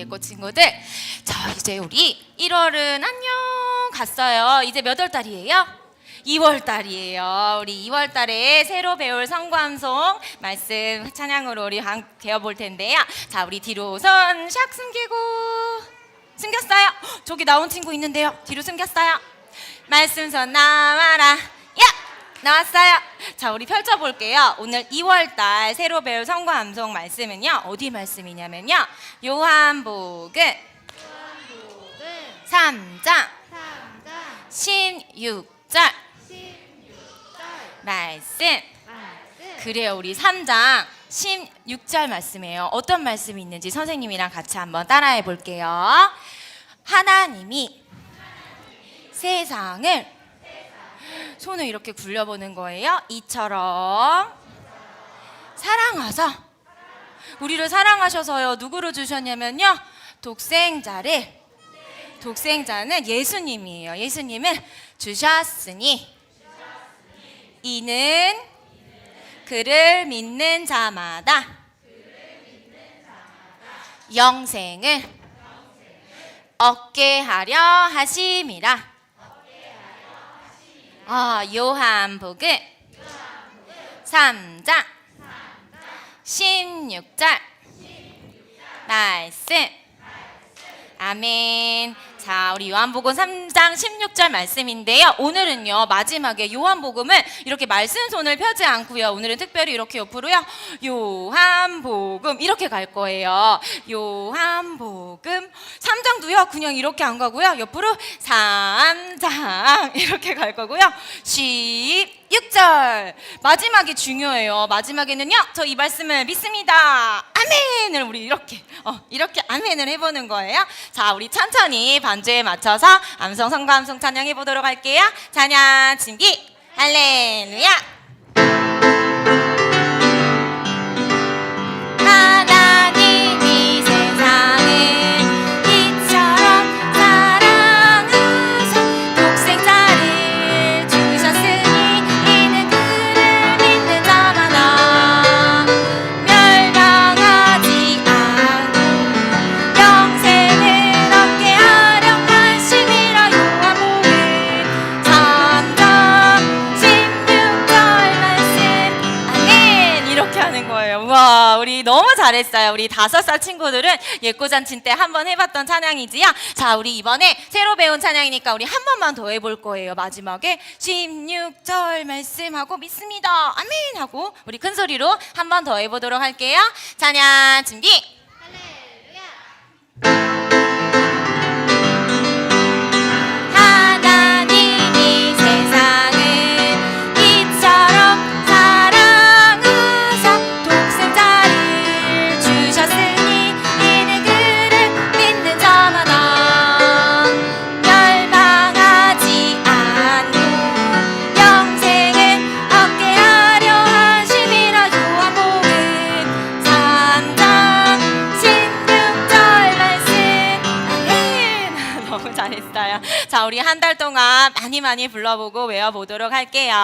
예꼬 친구들. 자, 이제 우리 1월은 안녕 갔어요. 이제 몇 월 달이에요? 2월 달이에요. 우리 2월 달에 새로 배울 성감송 말씀 찬양으로 우리 함 되어 볼 텐데요. 자, 우리 뒤로 손샥 숨기고 숨겼어요. 저기 나온 친구 있는데요. 뒤로 숨겼어요. 말씀선 나와라. 야! 나왔어요. 자, 우리 펼쳐볼게요. 오늘 2월달 새로 배울 성과 암송 말씀은요. 어디 말씀이냐면요. 요한복음 3장 16절 말씀. 그래요. 우리 3장 16절 말씀이에요. 어떤 말씀이 있는지 선생님이랑 같이 한번 따라해 볼게요. 하나님이 세상을 손을 이렇게 굴려보는 거예요. 이처럼 사랑하사 우리를 사랑하셔서요. 누구를 주셨냐면요. 독생자를 독생자는 예수님이에요. 예수님을 주셨으니 이는 그를 믿는 자마다 영생을 얻게 하려 하심이라. 아, 요한복음 3장 16절 말씀 아멘. 자, 우리 요한복음 3장 16절 말씀인데요. 오늘은요, 마지막에 요한복음을 이렇게 말씀손을 펴지 않고요. 오늘은 특별히 이렇게 옆으로요. 요한복음 이렇게 갈 거예요. 요한복음 3장도요. 그냥 이렇게 안 가고요. 옆으로 3장 이렇게 갈 거고요. 16절 마지막이 중요해요. 마지막에는요. 저 이 말씀을 믿습니다. 아멘을 우리 이렇게 어, 이렇게 아멘을 해보는 거예요. 자, 우리 천천히 반주에 맞춰서 암송 성감송 찬양해 보도록 할게요. 찬양 준비 할렐루야. 우와 우리 너무 잘했어요. 우리 다섯 살 친구들은 예꼬잔치 때 한 번 해봤던 찬양이지요. 자 우리 이번에 새로 배운 찬양이니까 우리 한 번만 더 해볼 거예요. 마지막에 16절 말씀하고 믿습니다. 아멘 하고 우리 큰 소리로 한 번 더 해보도록 할게요. 찬양 준비 너무 잘했어요. 자 우리 한 달 동안 많이 많이 불러보고 외워보도록 할게요